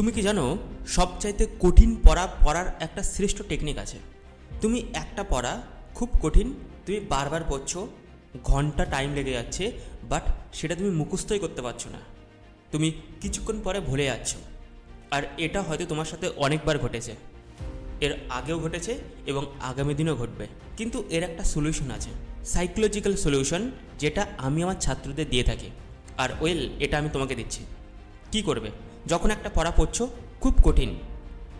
তুমি কি জানো, সবচাইতে কঠিন পড়া পড়ার একটা শ্রেষ্ঠ টেকনিক আছে। তুমি একটা পড়া খুব কঠিন, তুমি বারবার পড়ছো, ঘণ্টা টাইম লেগে যাচ্ছে বাট সেটা তুমি মুখস্থই করতে পারছ না। তুমি কিছুক্ষণ পরে ভুলে যাচ্ছ। আর এটা হয়তো তোমার সাথে অনেকবার ঘটেছে। এর আগেও ঘটেছে এবং আগামী দিনেও ঘটবে। কিন্তু এর একটা সলিউশন আছে। সাইকোলজিক্যাল সলিউশন যেটা আমি আমার ছাত্রদের দিয়ে থাকি। আর ওয়েল এটা আমি তোমাকে দিচ্ছি। কি করবে? যখন একটা পড়া পড়ছো, খুব কঠিন।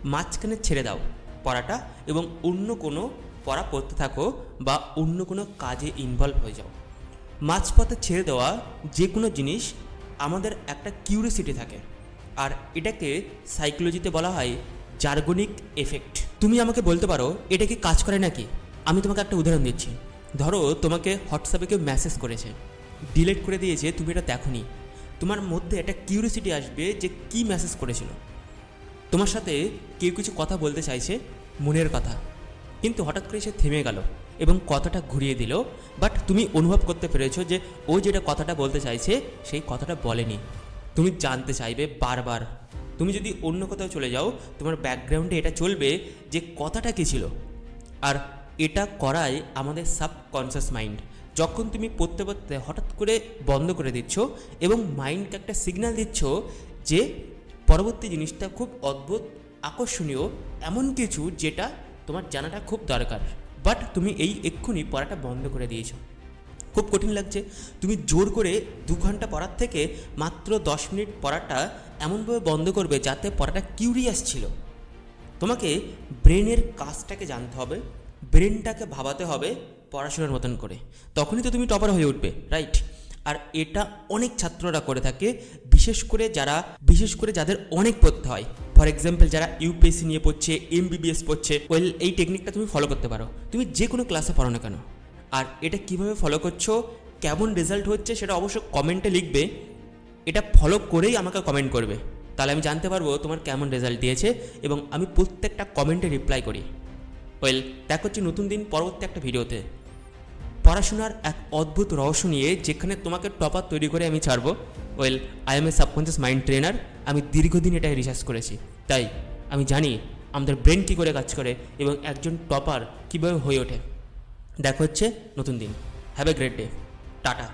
মাঝখানে ছেড়ে দাও পড়াটা এবং অন্য কোনো পড়া পড়তে থাকো বা অন্য কোনো কাজে ইনভলভ হয়ে যাও। মাঝপথে ছেড়ে দেওয়া যে কোনো জিনিস আমাদের একটা কিউরিসিটি থাকে। আর এটাকে সাইকোলজিতে বলা হয় জার্গনিক এফেক্ট তুমি আমাকে বলতে পারো, এটা কি কাজ করে নাকি? আমি তোমাকে একটা উদাহরণ দিচ্ছি। ধরো তোমাকে হোয়াটসঅ্যাপে কেউ মেসেজ করেছে। ডিলিট করে দিয়েছে, তুমি এটা দেখোনি। তোমার মধ্যে একটা কিউরিসিটি আসবে যে কি মেসেজ করেছিল। তোমার সাথে কেউ কিছু কথা বলতে চাইছে মনের কথা। কিন্তু হঠাৎ করে সে থেমে গেল এবং কথাটা ঘুরিয়ে দিল। বাট তুমি অনুভব করতে পেরেছ যে ও যেটা কথাটা বলতে চাইছে, সেই কথাটা বলেনি। তুমি জানতে চাইবে বারবার। তুমি যদি অন্য কোথাও চলে যাও, তোমার ব্যাকগ্রাউন্ডে এটা চলবে যে কথাটা কী ছিল। আর এটা করাই আমাদের সাবকনসিয়াস মাইন্ড যখন তুমি পড়তে পড়তে হঠাৎ করে বন্ধ করে দিচ্ছ এবং মাইন্ডকে একটা সিগন্যাল দিচ্ছ যে পরবর্তী জিনিসটা খুব অদ্ভুত, আকর্ষণীয়, এমন কিছু যেটা তোমার জানাটা খুব দরকার। বাট তুমি এই এক্ষুনি পড়াটা বন্ধ করে দিয়েছ। খুব কঠিন লাগছে। তুমি জোর করে দু ঘণ্টা পড়ার থেকে মাত্র দশ মিনিট পড়াটা এমনভাবে বন্ধ করবে যাতে পড়াটা কিউরিয়াস ছিল। তোমাকে ব্রেনের কাজটাকে জানতে হবে। ব্রেনটাকে ভাবাতে হবে পড়াশোনার মতন করে। তখনই তো তুমি টপার হয়ে উঠবে রাইট আর এটা অনেক ছাত্ররা করে থাকে, বিশেষ করে যারা, বিশেষ করে যাদের অনেক পড়তে হয়। ফর এক্সাম্পল যারা ইউপিএসসি নিয়ে পড়ছে এমবিবিএস পড়ছে ওয়েল এই টেকনিকটা তুমি ফলো করতে পারো। তুমি যে কোনো ক্লাসে পড়ো না কেন। আর এটা কীভাবে ফলো করছ, কেমন রেজাল্ট হচ্ছে সেটা অবশ্য কমেন্টে লিখবে। এটা ফলো করেই আমাকে কমেন্ট করবে। তাহলে আমি জানতে পারব তোমার কেমন রেজাল্ট দিয়েছে এবং আমি প্রত্যেকটা কমেন্টে রিপ্লাই করি। ওয়েল দেখা হচ্ছে নতুন দিন পরবর্তী একটা ভিডিওতে। পড়াশোনার এক অদ্ভুত রহস্য নিয়ে যেখানে তোমাকে টপার তৈরি করে আমি ছাড়ব। Well I am a subconscious mind trainer আমি দীর্ঘদিন এটাই রিসার্চ করেছি। তাই, আমি জানি আমাদের ব্রেন কী করে কাজ করে এবং একজন টপার কীভাবে হয়ে ওঠে। দেখা হচ্ছে নতুন দিন। Have a great day tata.